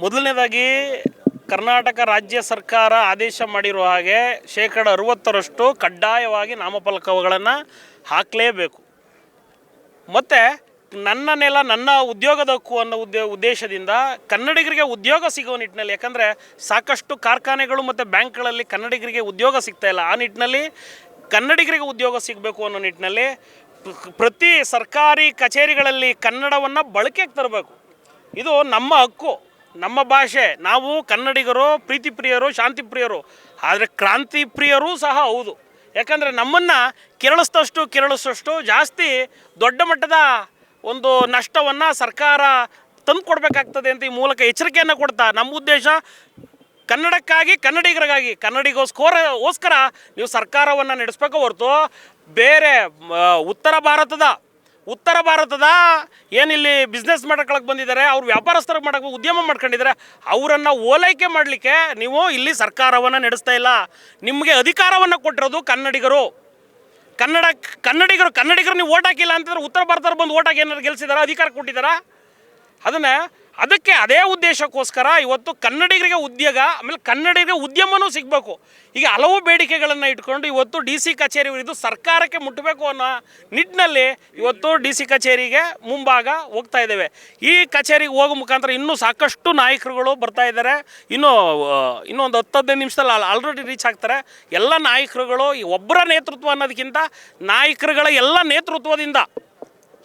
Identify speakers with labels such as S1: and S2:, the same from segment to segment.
S1: ಮೊದಲನೇದಾಗಿ ಕರ್ನಾಟಕ ರಾಜ್ಯ ಸರ್ಕಾರ ಆದೇಶ ಮಾಡಿರುವ ಹಾಗೆ ಶೇಕಡ ಅರುವತ್ತರಷ್ಟು ಕಡ್ಡಾಯವಾಗಿ ನಾಮಫಲಕಗಳನ್ನು ಹಾಕಲೇಬೇಕು. ಮತ್ತು ನನ್ನ ನೆಲ, ನನ್ನ ಉದ್ಯೋಗದ ಹಕ್ಕು ಅನ್ನೋ ಉದ್ಯ, ಉದ್ದೇಶದಿಂದ ಕನ್ನಡಿಗರಿಗೆ ಉದ್ಯೋಗ ಸಿಗುವ ನಿಟ್ಟಿನಲ್ಲಿ, ಯಾಕಂದರೆ ಸಾಕಷ್ಟು ಕಾರ್ಖಾನೆಗಳು ಮತ್ತು ಬ್ಯಾಂಕ್ಗಳಲ್ಲಿ ಕನ್ನಡಿಗರಿಗೆ ಉದ್ಯೋಗ ಸಿಗ್ತಾ ಇಲ್ಲ. ಆ ನಿಟ್ಟಿನಲ್ಲಿ ಕನ್ನಡಿಗರಿಗೆ ಉದ್ಯೋಗ ಸಿಗಬೇಕು ಅನ್ನೋ ನಿಟ್ಟಿನಲ್ಲಿ ಪ್ರತಿ ಸರ್ಕಾರಿ ಕಚೇರಿಗಳಲ್ಲಿ ಕನ್ನಡವನ್ನು ಬಳಕೆಗೆ ತರಬೇಕು. ಇದು ನಮ್ಮ ಹಕ್ಕು. ನಮ್ಮ ಭಾಷೆ, ನಾವು ಕನ್ನಡಿಗರು, ಪ್ರೀತಿ ಪ್ರಿಯರು, ಶಾಂತಿ ಪ್ರಿಯರು, ಆದರೆ ಕ್ರಾಂತಿ ಪ್ರಿಯರೂ ಸಹ ಹೌದು. ಯಾಕಂದರೆ ನಮ್ಮನ್ನು ಕೆರಳಿಸಿದಷ್ಟು ಕೆರಳಿಸ್ದಷ್ಟು ಜಾಸ್ತಿ ದೊಡ್ಡ ಮಟ್ಟದ ಒಂದು ನಷ್ಟವನ್ನು ಸರ್ಕಾರ ತಂದು ಕೊಡಬೇಕಾಗ್ತದೆ ಅಂತ ಈ ಮೂಲಕ ಎಚ್ಚರಿಕೆಯನ್ನು ಕೊಡ್ತಾ, ನಮ್ಮ ಉದ್ದೇಶ ಕನ್ನಡಕ್ಕಾಗಿ, ಕನ್ನಡಿಗರಿಗಾಗಿ, ಕನ್ನಡಿಗೋಸ್ಕರ, ಓಸ್ಕರ ನೀವು ಸರ್ಕಾರವನ್ನು ನಡೆಸಬೇಕು ಹೊರತು ಬೇರೆ ಉತ್ತರ ಭಾರತದ ಉತ್ತರ ಭಾರತದ ಏನಿಲ್ಲಿ ಬಿಸ್ನೆಸ್ ಮಾಡ್ಕೊಳಕ್ಕೆ ಬಂದಿದ್ದಾರೆ, ಅವ್ರು ವ್ಯಾಪಾರಸ್ಥರು ಮಾಡಕ್ಕೆ ಉದ್ಯಮ ಮಾಡ್ಕೊಂಡಿದ್ದಾರೆ, ಅವರನ್ನು ಓಲೈಕೆ ಮಾಡಲಿಕ್ಕೆ ನೀವು ಇಲ್ಲಿ ಸರ್ಕಾರವನ್ನು ನಡೆಸ್ತಾ ಇಲ್ಲ. ನಿಮಗೆ ಅಧಿಕಾರವನ್ನು ಕೊಟ್ಟಿರೋದು ಕನ್ನಡಿಗರು. ಕನ್ನಡ ಕನ್ನಡಿಗರು ಕನ್ನಡಿಗರು ನೀವು ಓಟ್ ಹಾಕಿಲ್ಲ ಅಂತಂದ್ರೆ ಉತ್ತರ ಭಾರತದವ್ರು ಬಂದು ಓಟ್ ಹಾಕಿ ಏನಾದ್ರು ಗೆಲ್ಸಿದಾರ? ಅಧಿಕಾರ ಕೊಟ್ಟಿದ್ದಾರಾ ಅದನ್ನು ಅದಕ್ಕೆ ಅದೇ ಉದ್ದೇಶಕ್ಕೋಸ್ಕರ ಇವತ್ತು ಕನ್ನಡಿಗರಿಗೆ ಉದ್ಯೋಗ, ಆಮೇಲೆ ಕನ್ನಡಿಗರಿಗೆ ಉದ್ಯಮನೂ ಸಿಗಬೇಕು. ಈಗ ಹಲವು ಬೇಡಿಕೆಗಳನ್ನು ಇಟ್ಕೊಂಡು ಇವತ್ತು ಡಿ ಸಿ ಕಚೇರಿ ಇದು ಸರ್ಕಾರಕ್ಕೆ ಮುಟ್ಟಬೇಕು ಅನ್ನೋ ನಿಟ್ಟಿನಲ್ಲಿ ಇವತ್ತು ಡಿ ಸಿ ಕಚೇರಿಗೆ ಮುಂಭಾಗ ಹೋಗ್ತಾ ಇದ್ದೇವೆ. ಈ ಕಚೇರಿಗೆ ಹೋಗೋ ಮುಖಾಂತರ ಇನ್ನೂ ಸಾಕಷ್ಟು ನಾಯಕರುಗಳು ಬರ್ತಾ ಇದ್ದಾರೆ. ಇನ್ನೂ ಇನ್ನೊಂದು ಹತ್ತು ಹದಿನೈದು ನಿಮಿಷದಲ್ಲಿ ಆಲ್ರೆಡಿ ರೀಚ್ ಆಗ್ತಾರೆ. ಎಲ್ಲ ನಾಯಕರುಗಳು ಈ ಒಬ್ಬರ ನೇತೃತ್ವ ಅನ್ನೋದಕ್ಕಿಂತ ನಾಯಕರುಗಳ ಎಲ್ಲ ನೇತೃತ್ವದಿಂದ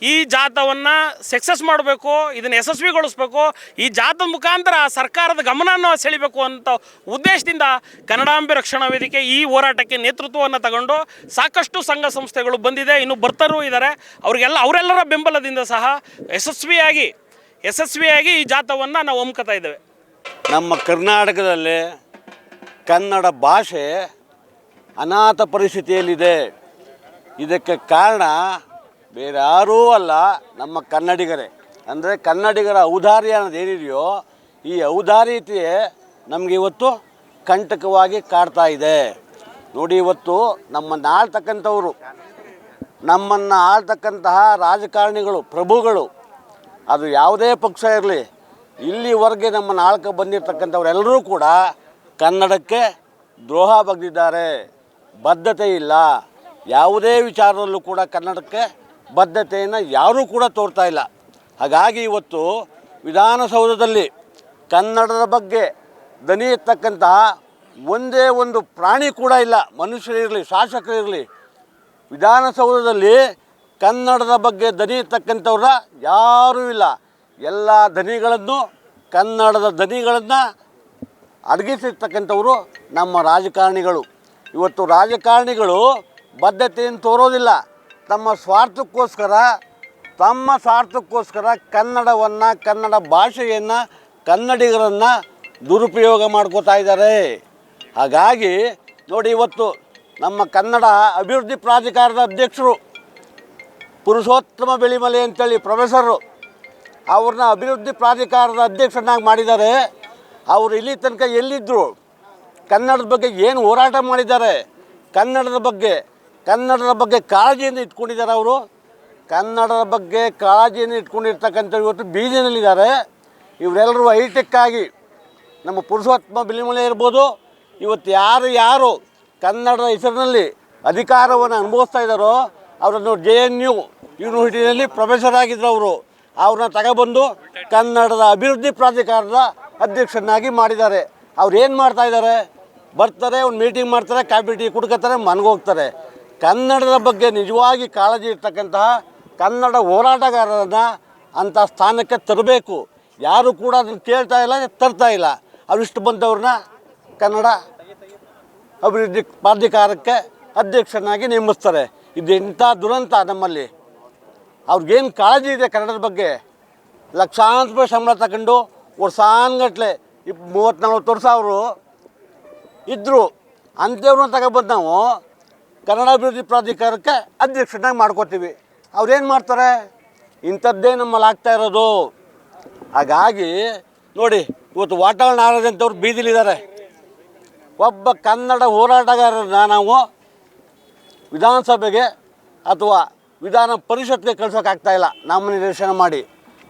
S1: ಈ ಜಾಥವನ್ನು ಸಕ್ಸಸ್ ಮಾಡಬೇಕು, ಇದನ್ನು ಯಶಸ್ವಿಗೊಳಿಸ್ಬೇಕು, ಈ ಜಾಥದ ಮುಖಾಂತರ ಸರ್ಕಾರದ ಗಮನವನ್ನು ಸೆಳಿಬೇಕು ಅಂತ ಉದ್ದೇಶದಿಂದ ಕನ್ನಡಾಂಬೆ ರಕ್ಷಣಾ ವೇದಿಕೆ ಈ ಹೋರಾಟಕ್ಕೆ ನೇತೃತ್ವವನ್ನು ತಗೊಂಡು ಸಾಕಷ್ಟು ಸಂಘ ಸಂಸ್ಥೆಗಳು ಬಂದಿದೆ, ಇನ್ನು ಬರ್ತಾರೂ ಇದ್ದಾರೆ ಅವರಿಗೆಲ್ಲ, ಅವರೆಲ್ಲರ ಬೆಂಬಲದಿಂದ ಸಹ ಯಶಸ್ವಿಯಾಗಿ ಯಶಸ್ವಿಯಾಗಿ ಈ ಜಾಥವನ್ನು ನಾವು ಒಮ್ಕತಾ ಇದ್ದೇವೆ.
S2: ನಮ್ಮ ಕರ್ನಾಟಕದಲ್ಲಿ ಕನ್ನಡ ಭಾಷೆ ಅನಾಥ ಪರಿಸ್ಥಿತಿಯಲ್ಲಿದೆ. ಇದಕ್ಕೆ ಕಾರಣ ಬೇರೆ ಯಾರೂ ಅಲ್ಲ, ನಮ್ಮ ಕನ್ನಡಿಗರೇ. ಅಂದರೆ ಕನ್ನಡಿಗರ ಔದಾರ್ಯ ಅನ್ನೋದು ಏನಿದೆಯೋ, ಈ ಔದಾರ್ಯತೆ ನಮಗೆ ಇವತ್ತು ಕಂಟಕವಾಗಿ ಕಾಡ್ತಾ ಇದೆ. ನೋಡಿ ಇವತ್ತು ನಮ್ಮನ್ನು ಆಳ್ತಕ್ಕಂಥವ್ರು, ನಮ್ಮನ್ನು ಆಳ್ತಕ್ಕಂತಹ ರಾಜಕಾರಣಿಗಳು, ಪ್ರಭುಗಳು, ಅದು ಯಾವುದೇ ಪಕ್ಷ ಇರಲಿ, ಇಲ್ಲಿವರೆಗೆ ನಮ್ಮನ್ನು ಆಳ್ಕೆ ಬಂದಿರತಕ್ಕಂಥವ್ರೆಲ್ಲರೂ ಕೂಡ ಕನ್ನಡಕ್ಕೆ ದ್ರೋಹ ಬಗೆದಿದ್ದಾರೆ. ಬದ್ಧತೆ ಇಲ್ಲ. ಯಾವುದೇ ವಿಚಾರದಲ್ಲೂ ಕೂಡ ಕನ್ನಡಕ್ಕೆ ಬದ್ಧತೆಯನ್ನು ಯಾರೂ ಕೂಡ ತೋರ್ತಾ ಇಲ್ಲ. ಹಾಗಾಗಿ ಇವತ್ತು ವಿಧಾನಸೌಧದಲ್ಲಿ ಕನ್ನಡದ ಬಗ್ಗೆ ದನಿ ಎತ್ತಕ್ಕಂತಹ ಒಂದೇ ಒಂದು ಪ್ರಾಣಿ ಕೂಡ ಇಲ್ಲ. ಮನುಷ್ಯರಿರಲಿ, ಶಾಸಕರಿರಲಿ. ವಿಧಾನಸೌಧದಲ್ಲಿ ಕನ್ನಡದ ಬಗ್ಗೆ ದನಿ ಎತ್ತಕ್ಕಂಥವ್ರ ಯಾರೂ ಇಲ್ಲ. ಎಲ್ಲ ದನಿಗಳನ್ನು, ಕನ್ನಡದ ದನಿಗಳನ್ನು ಅಡಗಿಸಿರ್ತಕ್ಕಂಥವರು ನಮ್ಮ ರಾಜಕಾರಣಿಗಳು. ಇವತ್ತು ರಾಜಕಾರಣಿಗಳು ಬದ್ಧತೆಯನ್ನು ತೋರೋದಿಲ್ಲ. ತಮ್ಮ ಸ್ವಾರ್ಥಕ್ಕೋಸ್ಕರ ತಮ್ಮ ಸ್ವಾರ್ಥಕ್ಕೋಸ್ಕರ ಕನ್ನಡವನ್ನು, ಕನ್ನಡ ಭಾಷೆಯನ್ನು, ಕನ್ನಡಿಗರನ್ನು ದುರುಪಯೋಗ ಮಾಡ್ಕೋತಾ ಇದ್ದಾರೆ. ಹಾಗಾಗಿ ನೋಡಿ ಇವತ್ತು ನಮ್ಮ ಕನ್ನಡ ಅಭಿವೃದ್ಧಿ ಪ್ರಾಧಿಕಾರದ ಅಧ್ಯಕ್ಷರು, ಪುರುಷೋತ್ತಮ ಬೆಳಿಮಲೆ ಅಂತೇಳಿ ಪ್ರೊಫೆಸರು, ಅವ್ರನ್ನ ಅಭಿವೃದ್ಧಿ ಪ್ರಾಧಿಕಾರದ ಅಧ್ಯಕ್ಷರನ್ನಾಗಿ ಮಾಡಿದ್ದಾರೆ. ಅವರು ಇಲ್ಲಿ ತನಕ ಎಲ್ಲಿದ್ದರು ಕನ್ನಡದ ಬಗ್ಗೆ ಏನು ಹೋರಾಟ ಮಾಡಿದ್ದಾರೆ? ಕನ್ನಡದ ಬಗ್ಗೆ ಕನ್ನಡದ ಬಗ್ಗೆ ಕಾಳಜಿಯಿಂದ ಇಟ್ಕೊಂಡಿದ್ದಾರೆ ಅವರು. ಕನ್ನಡದ ಬಗ್ಗೆ ಕಾಳಜಿಯನ್ನು ಇಟ್ಕೊಂಡಿರ್ತಕ್ಕಂಥ ಇವತ್ತು ಬೀದಿನಲ್ಲಿದ್ದಾರೆ. ಇವರೆಲ್ಲರೂ ಹೈಟೆಕ್ ಆಗಿ ನಮ್ಮ ಪುರುಷೋತ್ತಮ ಬಿಲಿಮಲೆ ಇರ್ಬೋದು. ಇವತ್ತು ಯಾರು ಯಾರು ಕನ್ನಡದ ಹೆಸರಿನಲ್ಲಿ ಅಧಿಕಾರವನ್ನು ಅನುಭವಿಸ್ತಾ ಇದ್ದಾರೋ ಅವರನ್ನು ಜೆ ಎನ್ ಯು ಯೂನಿವರ್ಸಿಟಿಯಲ್ಲಿ ಪ್ರೊಫೆಸರ್ ಆಗಿದ್ರು ಅವರು. ಅವ್ರನ್ನ ತಗೊಬಂದು ಕನ್ನಡದ ಅಭಿವೃದ್ಧಿ ಪ್ರಾಧಿಕಾರದ ಅಧ್ಯಕ್ಷನಾಗಿ ಮಾಡಿದ್ದಾರೆ. ಅವ್ರು ಏನು ಮಾಡ್ತಾ ಇದ್ದಾರೆ? ಬರ್ತಾರೆ, ಒಂದು ಮೀಟಿಂಗ್ ಮಾಡ್ತಾರೆ, ಕಾಫಿ ಟೀ ಕುಡ್ಕೋತಾರೆ ಮನ್ಗೋಗ್ತಾರೆ. ಕನ್ನಡದ ಬಗ್ಗೆ ನಿಜವಾಗಿ ಕಾಳಜಿ ಇರ್ತಕ್ಕಂತಹ ಕನ್ನಡ ಹೋರಾಟಗಾರರನ್ನು ಅಂಥ ಸ್ಥಾನಕ್ಕೆ ತರಬೇಕು. ಯಾರು ಕೂಡ ಅದನ್ನು ಕೇಳ್ತಾ ಇಲ್ಲ ತರ್ತಾ ಇಲ್ಲ. ಅವಿಷ್ಟು ಬಂದವ್ರನ್ನ ಕನ್ನಡ ಅಭಿವೃದ್ಧಿ ಪ್ರಾಧಿಕಾರಕ್ಕೆ ಅಧ್ಯಕ್ಷನಾಗಿ ನೇಮಿಸ್ತಾರೆ. ಇದು ಇಂಥ ದುರಂತ ನಮ್ಮಲ್ಲಿ. ಅವ್ರಿಗೇನು ಕಾಳಜಿ ಇದೆ ಕನ್ನಡದ ಬಗ್ಗೆ? ಲಕ್ಷಾಂತರ ರೂಪಾಯಿ ಸಂಬಳ ತಗೊಂಡು ವರ್ಷಾನ್ಗಟ್ಲೆ ಇಪ್ಪ ಮೂವತ್ತು ನಲ್ವತ್ತು ವರ್ಷ ಅವರು ಇದ್ದರು ಅಂಥವ್ರನ್ನ ತಗೊಬಂದು ನಾವು ಕನ್ನಡ ಅಭಿವೃದ್ಧಿ ಪ್ರಾಧಿಕಾರಕ್ಕೆ ಅಧ್ಯಕ್ಷನಾಗಿ ಮಾಡ್ಕೋತೀವಿ. ಅವ್ರೇನು ಮಾಡ್ತಾರೆ? ಇಂಥದ್ದೇ ನಮ್ಮಲ್ಲಿ ಆಗ್ತಾ ಇರೋದು. ಹಾಗಾಗಿ ನೋಡಿ, ಇವತ್ತು ವಾಟಾಳ್ ಅಂತವ್ರು ಬೀದಿಲಿದ್ದಾರೆ. ಒಬ್ಬ ಕನ್ನಡ ಹೋರಾಟಗಾರರನ್ನ ನಾವು ವಿಧಾನಸಭೆಗೆ ಅಥವಾ ವಿಧಾನ ಪರಿಷತ್ಗೆ ಕಳ್ಸೋಕ್ಕಾಗ್ತಾಯಿಲ್ಲ ಇಲ್ಲ. ನಾಮನಿರ್ದೇಶನ ಮಾಡಿ.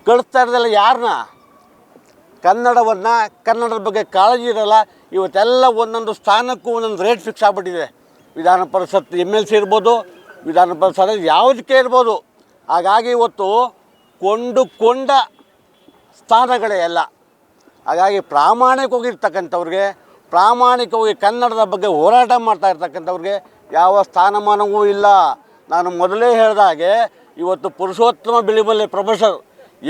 S2: ಕಳಿಸ್ತಾ ಇರೋದಿಲ್ಲ ಯಾರನ್ನ ಕನ್ನಡವನ್ನು ಕನ್ನಡದ ಬಗ್ಗೆ ಕಾಳಜಿ ಇರಲ್ಲ. ಇವತ್ತೆಲ್ಲ ಒಂದೊಂದು ಸ್ಥಾನಕ್ಕೂ ಒಂದೊಂದು ರೇಟ್ ಫಿಕ್ಸ್ ಆಗಿಬಿಟ್ಟಿದೆ. ವಿಧಾನ ಪರಿಷತ್ ಎಂ ಎಲ್ ಸಿ ಇರ್ಬೋದು, ವಿಧಾನ ಪರಿಷತ್ ಯಾವುದಕ್ಕೆ ಇರ್ಬೋದು. ಹಾಗಾಗಿ ಇವತ್ತು ಕೊಂಡುಕೊಂಡ ಸ್ಥಾನಗಳೇ ಎಲ್ಲ ಹಾಗಾಗಿ ಪ್ರಾಮಾಣಿಕವಾಗಿರ್ತಕ್ಕಂಥವ್ರಿಗೆ ಪ್ರಾಮಾಣಿಕವಾಗಿ ಕನ್ನಡದ ಬಗ್ಗೆ ಹೋರಾಟ ಮಾಡ್ತಾ ಇರ್ತಕ್ಕಂಥವ್ರಿಗೆ ಯಾವ ಸ್ಥಾನಮಾನವೂ ಇಲ್ಲ. ನಾನು ಮೊದಲೇ ಹೇಳಿದ ಹಾಗೆ ಇವತ್ತು ಪುರುಷೋತ್ತಮ ಬಿಳಿಮಲ್ಲೆ ಪ್ರೊಫೆಸರ್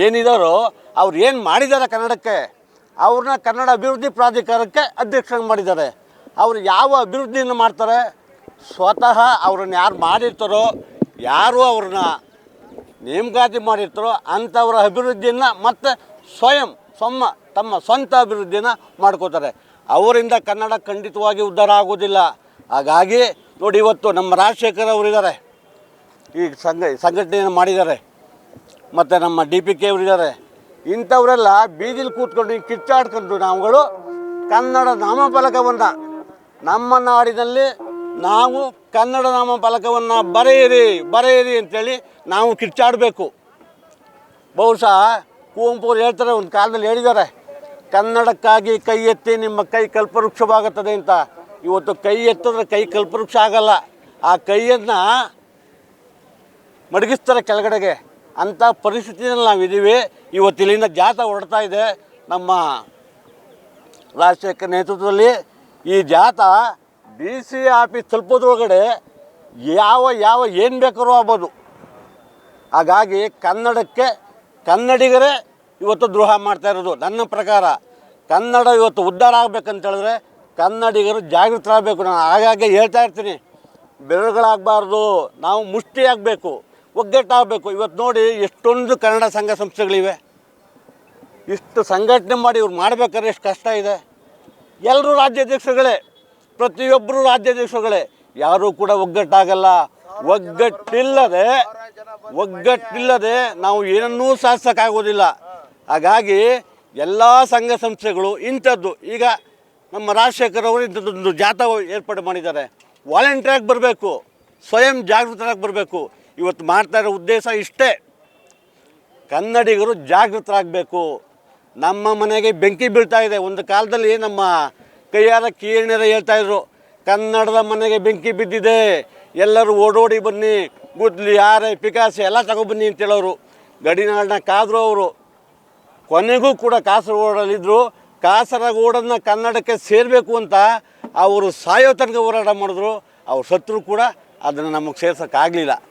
S2: ಏನಿದಾರೋ ಅವ್ರು ಏನು ಮಾಡಿದ್ದಾರೆ ಕನ್ನಡಕ್ಕೆ? ಅವ್ರನ್ನ ಕನ್ನಡ ಅಭಿವೃದ್ಧಿ ಪ್ರಾಧಿಕಾರಕ್ಕೆ ಅಧ್ಯಕ್ಷ ಮಾಡಿದ್ದಾರೆ. ಅವರು ಯಾವ ಅಭಿವೃದ್ಧಿಯನ್ನು ಮಾಡ್ತಾರೆ? ಸ್ವತಃ ಅವ್ರನ್ನ ಯಾರು ಮಾಡಿರ್ತಾರೋ, ಯಾರು ಅವ್ರನ್ನ ನೇಮಕಾತಿ ಮಾಡಿರ್ತಾರೋ ಅಂಥವ್ರ ಅಭಿವೃದ್ಧಿಯನ್ನು ಮತ್ತು ಸ್ವಯಂ ಸ್ವಮ್ಮ ತಮ್ಮ ಸ್ವಂತ ಅಭಿವೃದ್ಧಿಯನ್ನು ಮಾಡ್ಕೋತಾರೆ. ಅವರಿಂದ ಕನ್ನಡ ಖಂಡಿತವಾಗಿ ಉದ್ಧಾರ ಆಗೋದಿಲ್ಲ ಹಾಗಾಗಿ ನೋಡಿ ಇವತ್ತು ನಮ್ಮ ರಾಜಶೇಖರ್ ಅವರಿದ್ದಾರೆ. ಈ ಸಂಘ, ಸಂಘಟನೆಯನ್ನು ಮಾಡಿದ್ದಾರೆ. ಮತ್ತು ನಮ್ಮ ಡಿ ಪಿ ಕೆ ಅವರಿದ್ದಾರೆ. ಇಂಥವರೆಲ್ಲ ಬೀದಿಲಿ ಕೂತ್ಕೊಂಡು ಕಿಚ್ಚಾಡ್ಕೊಂಡು ನಾವುಗಳು ಕನ್ನಡ ನಾಮಫಲಕವನ್ನು ನಮ್ಮ ನಾಡಿನಲ್ಲಿ ನಾವು ಕನ್ನಡ ನಾಮ ಫಲಕವನ್ನು ಬರೆಯಿರಿ ಬರೆಯಿರಿ ಅಂತೇಳಿ ನಾವು ಕಿಚ್ಚಾಡಬೇಕು ಬಹುಶಃ ಕುವೆಂಪು ಹೇಳ್ತಾರೆ, ಒಂದು ಕಾಲದಲ್ಲಿ ಹೇಳಿದ್ದಾರೆ, ಕನ್ನಡಕ್ಕಾಗಿ ಕೈ ಎತ್ತಿ ನಿಮ್ಮ ಕೈ ಕಲ್ಪವೃಕ್ಷವಾಗುತ್ತದೆ ಅಂತ. ಇವತ್ತು ಕೈ ಎತ್ತಿದ್ರೆ ಕೈ ಕಲ್ಪವೃಕ್ಷ ಆಗಲ್ಲ. ಆ ಕೈಯನ್ನು ಮಡಗಿಸ್ತಾರೆ ಕೆಳಗಡೆಗೆ. ಅಂಥ ಪರಿಸ್ಥಿತಿಯಲ್ಲಿ ನಾವಿದ್ದೀವಿ. ಇವತ್ತು ಇಲ್ಲಿಂದ ಜಾಥಾ ಹೊರಡ್ತಾ ಇದೆ ನಮ್ಮ ರಾಜಶೇಖರ್ ನೇತೃತ್ವದಲ್ಲಿ. ಈ ಜಾಥಾ ಡಿ ಸಿ ಆಫೀಸ್ ತಲುಪೋದ್ರೊಳಗಡೆ ಯಾವ ಯಾವ ಏನು ಬೇಕಾದ್ರೂ ಆಗ್ಬೋದು. ಹಾಗಾಗಿ ಕನ್ನಡಕ್ಕೆ ಕನ್ನಡಿಗರೇ ಇವತ್ತು ದ್ರೋಹ ಮಾಡ್ತಾ ಇರೋದು ನನ್ನ ಪ್ರಕಾರ. ಕನ್ನಡ ಇವತ್ತು ಉದ್ಧಾರ ಆಗ್ಬೇಕಂತ ಹೇಳಿದ್ರೆ ಕನ್ನಡಿಗರು ಜಾಗೃತರಾಗಬೇಕು. ನಾನು ಹಾಗಾಗಿ ಹೇಳ್ತಾ ಇರ್ತೀನಿ. ಬೆರಳುಗಳಾಗಬಾರ್ದು, ನಾವು ಮುಷ್ಟಿ ಆಗಬೇಕು, ಒಗ್ಗಟ್ಟಾಗಬೇಕು. ಇವತ್ತು ನೋಡಿ ಎಷ್ಟೊಂದು ಕನ್ನಡ ಸಂಘ ಸಂಸ್ಥೆಗಳಿವೆ. ಇಷ್ಟು ಸಂಘಟನೆ ಮಾಡಿ ಇವ್ರು ಮಾಡಬೇಕಾದ್ರೆ ಎಷ್ಟು ಕಷ್ಟ ಇದೆ. ಎಲ್ಲರೂ ರಾಜ್ಯಾಧ್ಯಕ್ಷರುಗಳೇ ಪ್ರತಿಯೊಬ್ಬರು ರಾಜ್ಯಾಧ್ಯಕ್ಷರುಗಳೇ ಯಾರೂ ಕೂಡ ಒಗ್ಗಟ್ಟಾಗಲ್ಲ. ಒಗ್ಗಟ್ಟಿಲ್ಲದೆ ಒಗ್ಗಟ್ಟಿಲ್ಲದೆ ನಾವು ಏನನ್ನೂ ಸಾಧಿಸೋಕ್ಕಾಗೋದಿಲ್ಲ. ಹಾಗಾಗಿ ಎಲ್ಲ ಸಂಘ ಸಂಸ್ಥೆಗಳು ಇಂಥದ್ದು, ಈಗ ನಮ್ಮ ರಾಜಶೇಖರ್ ಅವರು ಇಂಥದ್ದೊಂದು ಜಾಥಾ ಏರ್ಪಾಡು ಮಾಡಿದ್ದಾರೆ. ವಾಲಂಟಿಯರಾಗಿ ಬರಬೇಕು, ಸ್ವಯಂ ಜಾಗೃತರಾಗಿ ಬರಬೇಕು. ಇವತ್ತು ಮಾಡ್ತಾ ಇರೋ ಉದ್ದೇಶ ಇಷ್ಟೇ. ಕನ್ನಡಿಗರು ಜಾಗೃತರಾಗಬೇಕು. ನಮ್ಮ ಮನೆಗೆ ಬೆಂಕಿ ಬೀಳ್ತಾ ಇದೆ. ಒಂದು ಕಾಲದಲ್ಲಿ ನಮ್ಮ ಕೈಯಾರ ಕೀರ್ಣಿಯರ ಹೇಳ್ತಾ ಇದ್ರು, ಕನ್ನಡದ ಮನೆಗೆ ಬೆಂಕಿ ಬಿದ್ದಿದೆ, ಎಲ್ಲರೂ ಓಡೋಡಿ ಬನ್ನಿ ಗುದ್ಲಿ ಯಾರೆ ಪಿಕಾಸಿ ಎಲ್ಲ ತಗೊಬನ್ನಿ ಅಂತ ಹೇಳೋರು. ಗಡಿನಾಡನ್ನ ಕಾದ್ರು ಅವರು. ಕೊನೆಗೂ ಕೂಡ ಕಾಸರಗೋಡಲ್ಲಿದ್ದರು ಕಾಸರಗೋಡನ್ನು ಕನ್ನಡಕ್ಕೆ ಸೇರಬೇಕು ಅಂತ ಅವರು ಸಾಯೋ ತನಕ ಹೋರಾಟ ಮಾಡಿದ್ರು. ಅವ್ರ ಸತ್ರು ಕೂಡ ಅದನ್ನು ನಮಗೆ ಸೇರ್ಸೋಕ್ಕಾಗಲಿಲ್ಲ.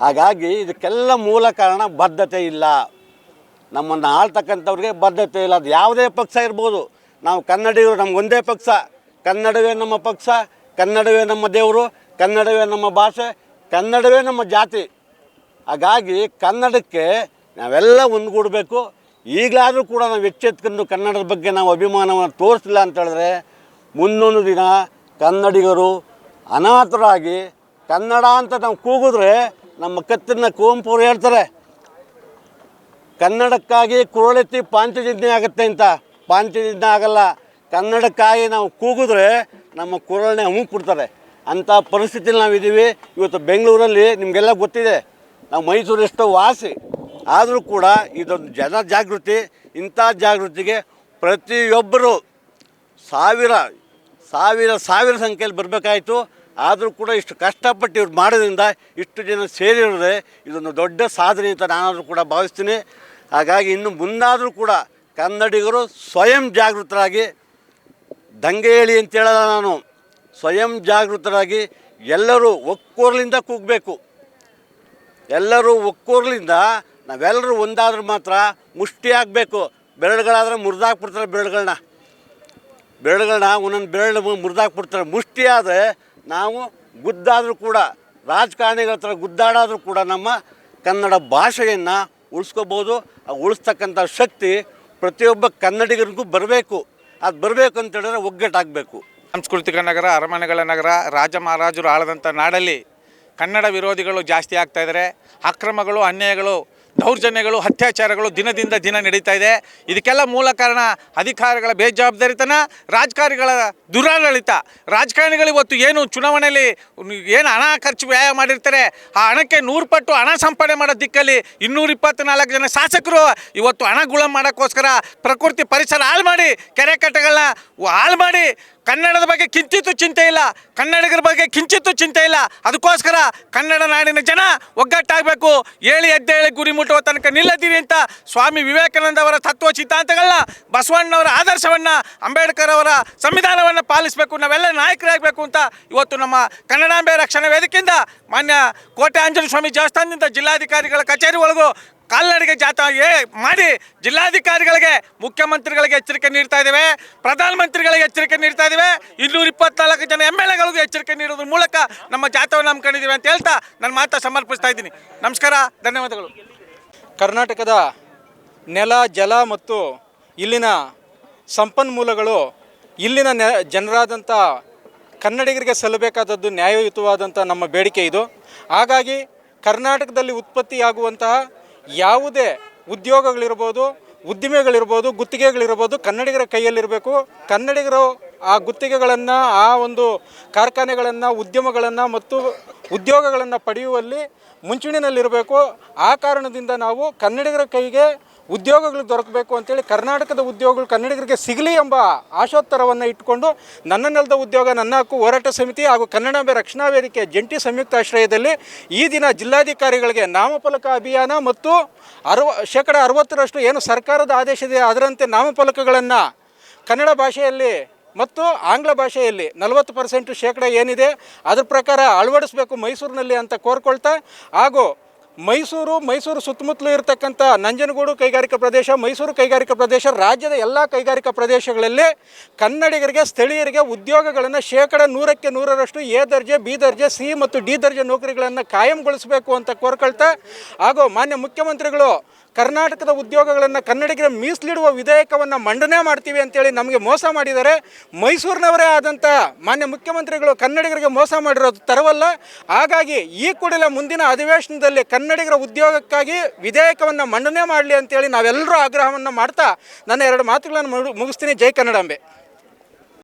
S2: ಹಾಗಾಗಿ ಇದಕ್ಕೆಲ್ಲ ಮೂಲ ಕಾರಣ ಬದ್ಧತೆ ಇಲ್ಲ. ನಮ್ಮನ್ನು ಆಳ್ತಕ್ಕಂಥವ್ರಿಗೆ ಬದ್ಧತೆ ಇಲ್ಲ. ಅದು ಯಾವುದೇ ಪಕ್ಷ ಇರ್ಬೋದು. ನಾವು ಕನ್ನಡಿಗರು ನಮಗೊಂದೇ ಪಕ್ಷ. ಕನ್ನಡವೇ ನಮ್ಮ ಪಕ್ಷ, ಕನ್ನಡವೇ ನಮ್ಮ ದೇವರು, ಕನ್ನಡವೇ ನಮ್ಮ ಭಾಷೆ, ಕನ್ನಡವೇ ನಮ್ಮ ಜಾತಿ. ಹಾಗಾಗಿ ಕನ್ನಡಕ್ಕೆ ನಾವೆಲ್ಲ ಒಂದುಗೂಡಬೇಕು. ಈಗಲಾದರೂ ಕೂಡ ನಾವು ಎಚ್ಚೆತ್ಕೊಂಡು ಕನ್ನಡದ ಬಗ್ಗೆ ನಾವು ಅಭಿಮಾನವನ್ನು ತೋರಿಸಿಲ್ಲ ಅಂತ ಹೇಳಿದ್ರೆ ಮುಂದೊಂದು ದಿನ ಕನ್ನಡಿಗರು ಅನಾಥರಾಗಿ ಕನ್ನಡ ಅಂತ ನಾವು ಕೂಗಿದ್ರೆ ನಮ್ಮ ಕತ್ತಿನ ಕುವೆಂಪು ಹೇಳ್ತಾರೆ, ಕನ್ನಡಕ್ಕಾಗಿ ಕುರಳೆತ್ತಿ ಪಾಂಚಜನ್ಯ ಆಗುತ್ತೆ ಅಂತ. ಪಾಂಚಜನ್ಯ ಆಗಲ್ಲ. ಕನ್ನಡಕ್ಕಾಗಿ ನಾವು ಕೂಗಿದ್ರೆ ನಮ್ಮ ಕುರಳನೆ ಅಮುಕ್ಬಿಡ್ತಾರೆ ಅಂಥ ಪರಿಸ್ಥಿತಿಲಿ ನಾವಿದ್ದೀವಿ. ಇವತ್ತು ಬೆಂಗಳೂರಲ್ಲಿ ನಿಮಗೆಲ್ಲ ಗೊತ್ತಿದೆ. ನಾವು ಮೈಸೂರು ಎಷ್ಟೋ ವಾಸಿ. ಆದರೂ ಕೂಡ ಇದೊಂದು ಜನ ಜಾಗೃತಿ, ಇಂಥ ಜಾಗೃತಿಗೆ ಪ್ರತಿಯೊಬ್ಬರು ಸಾವಿರ ಸಾವಿರ ಸಾವಿರ ಸಂಖ್ಯೆಯಲ್ಲಿ ಬರಬೇಕಾಯಿತು. ಆದರೂ ಕೂಡ ಇಷ್ಟು ಕಷ್ಟಪಟ್ಟು ಇವ್ರು ಮಾಡೋದ್ರಿಂದ ಇಷ್ಟು ಜನ ಸೇರಿರೋದೆ ಇದೊಂದು ದೊಡ್ಡ ಸಾಧನೆ ಅಂತ ನಾನಾದರೂ ಕೂಡ ಭಾವಿಸ್ತೀನಿ. ಹಾಗಾಗಿ ಇನ್ನು ಮುಂದಾದರೂ ಕೂಡ ಕನ್ನಡಿಗರು ಸ್ವಯಂ ಜಾಗೃತರಾಗಿ ದಂಗೆ ಹೇಳಿ ಅಂತ ಹೇಳಲ್ಲ ನಾನು, ಸ್ವಯಂ ಜಾಗೃತರಾಗಿ ಎಲ್ಲರೂ ಒಕ್ಕೋರ್ಲಿಂದ ಕೂಗಬೇಕು. ಎಲ್ಲರೂ ಒಕ್ಕೋರ್ಲಿಂದ ನಾವೆಲ್ಲರೂ ಒಂದಾದ್ರೆ ಮಾತ್ರ ಮುಷ್ಟಿ ಆಗಬೇಕು. ಬೆರಳುಗಳಾದ್ರೆ ಮುರಿದಾಕ್ಬಿಡ್ತಾರೆ ಬೆರಳುಗಳನ್ನ ಬೆರಳುಗಳನ್ನ ಒಂದೊಂದು ಬೆರಳು ಮುರಿದಾಕ್ಬಿಡ್ತಾರೆ. ಮುಷ್ಟಿ ಆದರೆ ನಾವು ಗುದ್ದಾದರೂ ಕೂಡ, ರಾಜಕಾರಣಿಗಳ ಹತ್ರ ಗುದ್ದಾಡಾದರೂ ಕೂಡ ನಮ್ಮ ಕನ್ನಡ ಭಾಷೆಯನ್ನು ಉಳಿಸ್ಕೋಬೋದು. ಉಳಿಸ್ತಕ್ಕಂಥ ಶಕ್ತಿ ಪ್ರತಿಯೊಬ್ಬ ಕನ್ನಡಿಗರಿಗೂ ಬರಬೇಕು. ಅದು ಬರಬೇಕು ಅಂತ ಹೇಳಿದ್ರೆ ಒಗ್ಗಟ್ಟಾಗಬೇಕು
S3: ಸಾಂಸ್ಕೃತಿಕ ನಗರ, ಅರಮನೆಗಳ ನಗರ, ರಾಜ ಮಹಾರಾಜರು ಆಳದಂಥ ನಾಡಲ್ಲಿ ಕನ್ನಡ ವಿರೋಧಿಗಳು ಜಾಸ್ತಿ ಆಗ್ತಾ ಇದ್ದಾರೆ ಅಕ್ರಮಗಳು, ಅನ್ಯಾಯಗಳು ದೌರ್ಜನ್ಯಗಳು, ಅತ್ಯಾಚಾರಗಳು ದಿನದಿಂದ ದಿನ ನಡೀತಾ ಇದೆ. ಇದಕ್ಕೆಲ್ಲ ಮೂಲ ಕಾರಣ ಅಧಿಕಾರಿಗಳ ಬೇಜವಾಬ್ದಾರಿತನ, ರಾಜಕಾರಣಿಗಳ ದುರಾಡಳಿತ. ರಾಜಕಾರಣಿಗಳು ಇವತ್ತು ಏನು ಚುನಾವಣೆಯಲ್ಲಿ ಏನು ಹಣ ಖರ್ಚು ವ್ಯಯ ಮಾಡಿರ್ತಾರೆ, ಆ ಹಣಕ್ಕೆ ನೂರು ಪಟ್ಟು ಹಣ ಸಂಪಾದನೆ ಮಾಡೋ ದಿಕ್ಕಲ್ಲಿ ಇನ್ನೂರ ಇಪ್ಪತ್ನಾಲ್ಕು ಜನ ಶಾಸಕರು ಇವತ್ತು ಹಣ ಗುಳ ಮಾಡೋಕ್ಕೋಸ್ಕರ ಪ್ರಕೃತಿ ಪರಿಸರ ಹಾಳು ಮಾಡಿ ಕೆರೆ ಕಟ್ಟೆಗಳನ್ನ ಹಾಳು ಮಾಡಿ ಕನ್ನಡದ ಬಗ್ಗೆ ಕಿಂಚಿತ್ತೂ ಚಿಂತೆ ಇಲ್ಲ. ಕನ್ನಡಿಗರ ಬಗ್ಗೆ ಕಿಂಚಿತ್ತೂ ಚಿಂತೆ ಇಲ್ಲ. ಅದಕ್ಕೋಸ್ಕರ ಕನ್ನಡ ನಾಡಿನ ಜನ ಒಗ್ಗಟ್ಟಾಗಬೇಕು. ಹೇಳಿ ಎದ್ದೇಳಿ ಗುರಿ ಮುಟ್ಟುವ ತನಕ ನಿಲ್ಲದಿರಿ ಅಂತ ಸ್ವಾಮಿ ವಿವೇಕಾನಂದ ಅವರ ತತ್ವ ಸಿದ್ಧಾಂತಗಳನ್ನ ಬಸವಣ್ಣವರ ಆದರ್ಶವನ್ನು, ಅಂಬೇಡ್ಕರ್ ಅವರ ಸಂವಿಧಾನವನ್ನು ಪಾಲಿಸಬೇಕು. ನಾವೆಲ್ಲ ನಾಯಕರಾಗಬೇಕು ಅಂತ ಇವತ್ತು ನಮ್ಮ ಕನ್ನಡಾಂಬೆ ರಕ್ಷಣಾ ವೇದಿಕೆಯಿಂದ ಮಾನ್ಯ ಕೋಟೆ ಆಂಜನೇಯ ಸ್ವಾಮಿ ದೇವಸ್ಥಾನದಿಂದ ಜಿಲ್ಲಾಧಿಕಾರಿಗಳ ಕಚೇರಿ ಒಳಗೂ ಕಾಲ್ನಡಿಗೆ ಜಾಥಾ ಏ ಮಾಡಿ ಜಿಲ್ಲಾಧಿಕಾರಿಗಳಿಗೆ, ಮುಖ್ಯಮಂತ್ರಿಗಳಿಗೆ ಎಚ್ಚರಿಕೆ ನೀಡ್ತಾ ಇದ್ದೇವೆ. ಪ್ರಧಾನಮಂತ್ರಿಗಳಿಗೆ ಎಚ್ಚರಿಕೆ ನೀಡ್ತಾ ಇದ್ದೇವೆ. ಇನ್ನೂರ ಇಪ್ಪತ್ನಾಲ್ಕು ಜನ ಎಂ ಎಲ್ ಎಗಳಿಗೂ ಎಚ್ಚರಿಕೆ ನೀಡೋದ್ರ ಮೂಲಕ ನಮ್ಮ ಜಾಥಾವನ್ನು ಹಮ್ಮಿಕೊಂಡಿದ್ದೀವಿ ಅಂತ ಹೇಳ್ತಾ ನನ್ನ ಮಾತಾ ಸಮರ್ಪಿಸ್ತಾ ಇದ್ದೀನಿ. ನಮಸ್ಕಾರ, ಧನ್ಯವಾದಗಳು.
S4: ಕರ್ನಾಟಕದ ನೆಲ, ಜಲ ಮತ್ತು ಇಲ್ಲಿನ ಸಂಪನ್ಮೂಲಗಳು ಇಲ್ಲಿನ ನೆ, ಜನರಾದಂಥ ಕನ್ನಡಿಗರಿಗೆ ಸಲ್ಲಬೇಕಾದದ್ದು ನ್ಯಾಯಯುತವಾದಂಥ ನಮ್ಮ ಬೇಡಿಕೆ ಇದು. ಹಾಗಾಗಿ ಕರ್ನಾಟಕದಲ್ಲಿ ಉತ್ಪತ್ತಿಯಾಗುವಂತಹ ಯಾವುದೇ ಉದ್ಯೋಗಗಳಿರ್ಬೋದು, ಉದ್ದಿಮೆಗಳಿರ್ಬೋದು, ಗುತ್ತಿಗೆಗಳಿರ್ಬೋದು ಕನ್ನಡಿಗರ ಕೈಯಲ್ಲಿರಬೇಕು. ಕನ್ನಡಿಗರು ಆ ಗುತ್ತಿಗೆಗಳನ್ನು, ಆ ಒಂದು ಕಾರ್ಖಾನೆಗಳನ್ನು, ಉದ್ಯಮಗಳನ್ನು ಮತ್ತು ಉದ್ಯೋಗಗಳನ್ನು ಪಡೆಯುವಲ್ಲಿ ಮುಂಚೂಣಿನಲ್ಲಿರಬೇಕು ಆ ಕಾರಣದಿಂದ ನಾವು ಕನ್ನಡಿಗರ ಕೈಗೆ ಉದ್ಯೋಗಗಳು ದೊರಕಬೇಕು ಅಂತೇಳಿ ಕರ್ನಾಟಕದ ಉದ್ಯೋಗಗಳು ಕನ್ನಡಿಗರಿಗೆ ಸಿಗಲಿ ಎಂಬ ಆಶೋತ್ತರವನ್ನು ಇಟ್ಟುಕೊಂಡು ನನ್ನ ನೆಲದ ಉದ್ಯೋಗ, ನನ್ನ ಹಕ್ಕು ಹೋರಾಟ ಸಮಿತಿ ಹಾಗೂ ಕನ್ನಡ ರಕ್ಷಣಾ ವೇದಿಕೆ ಜಂಟಿ ಸಂಯುಕ್ತಾಶ್ರಯದಲ್ಲಿ ಈ ದಿನ ಜಿಲ್ಲಾಧಿಕಾರಿಗಳಿಗೆ ನಾಮಫಲಕ ಅಭಿಯಾನ ಮತ್ತು ಅರವ, ಶೇಕಡ ಅರವತ್ತರಷ್ಟು ಏನು ಸರ್ಕಾರದ ಆದೇಶದ ಅದರಂತೆ ನಾಮಫಲಕಗಳನ್ನು ಕನ್ನಡ ಭಾಷೆಯಲ್ಲಿ ಮತ್ತು ಆಂಗ್ಲ ಭಾಷೆಯಲ್ಲಿ ನಲವತ್ತು ಪರ್ಸೆಂಟು ಶೇಕಡ ಏನಿದೆ, ಅದ್ರ ಪ್ರಕಾರ ಅಳವಡಿಸಬೇಕು ಮೈಸೂರಿನಲ್ಲಿ ಅಂತ ಕೋರ್ಕೊಳ್ತಾ ಹಾಗೂ ಮೈಸೂರು ಮೈಸೂರು ಸುತ್ತಮುತ್ತಲೂ ಇರತಕ್ಕಂಥ ನಂಜನಗೂಡು ಕೈಗಾರಿಕಾ ಪ್ರದೇಶ, ಮೈಸೂರು ಕೈಗಾರಿಕಾ ಪ್ರದೇಶ, ರಾಜ್ಯದ ಎಲ್ಲ ಕೈಗಾರಿಕಾ ಪ್ರದೇಶಗಳಲ್ಲಿ ಕನ್ನಡಿಗರಿಗೆ, ಸ್ಥಳೀಯರಿಗೆ ಉದ್ಯೋಗಗಳನ್ನು ಶೇಕಡ ನೂರಕ್ಕೆ ನೂರರಷ್ಟು ಎ ದರ್ಜೆ, ಬಿ ದರ್ಜೆ, ಸಿ ಮತ್ತು ಡಿ ದರ್ಜೆ ನೌಕರಿಗಳನ್ನು ಕಾಯಂಗೊಳಿಸಬೇಕು ಅಂತ ಕೋರ್ಕೊಳ್ತಾ, ಹಾಗೂ ಮಾನ್ಯ ಮುಖ್ಯಮಂತ್ರಿಗಳು ಕರ್ನಾಟಕದ ಉದ್ಯೋಗಗಳನ್ನು ಕನ್ನಡಿಗರ ಮೀಸಲಿಡುವ ವಿಧೇಯಕವನ್ನು ಮಂಡನೆ ಮಾಡ್ತೀವಿ ಅಂತೇಳಿ ನಮಗೆ ಮೋಸ ಮಾಡಿದ್ದಾರೆ. ಮೈಸೂರಿನವರೇ ಆದಂಥ ಮಾನ್ಯ ಮುಖ್ಯಮಂತ್ರಿಗಳು ಕನ್ನಡಿಗರಿಗೆ ಮೋಸ ಮಾಡಿರೋದು ತರವಲ್ಲ. ಹಾಗಾಗಿ ಈ ಕೂಡಲೇ ಮುಂದಿನ ಅಧಿವೇಶನದಲ್ಲಿ ಕನ್ನಡಿಗರ ಉದ್ಯೋಗಕ್ಕಾಗಿ ವಿಧೇಯಕವನ್ನು ಮಂಡನೆ ಮಾಡಲಿ ಅಂತೇಳಿ ನಾವೆಲ್ಲರೂ ಆಗ್ರಹವನ್ನು ಮಾಡ್ತಾ ನನ್ನ ಎರಡು ಮಾತುಗಳನ್ನು ಮುಗಿಸ್ತೀನಿ. ಜೈ ಕನ್ನಡಾಂಬೆ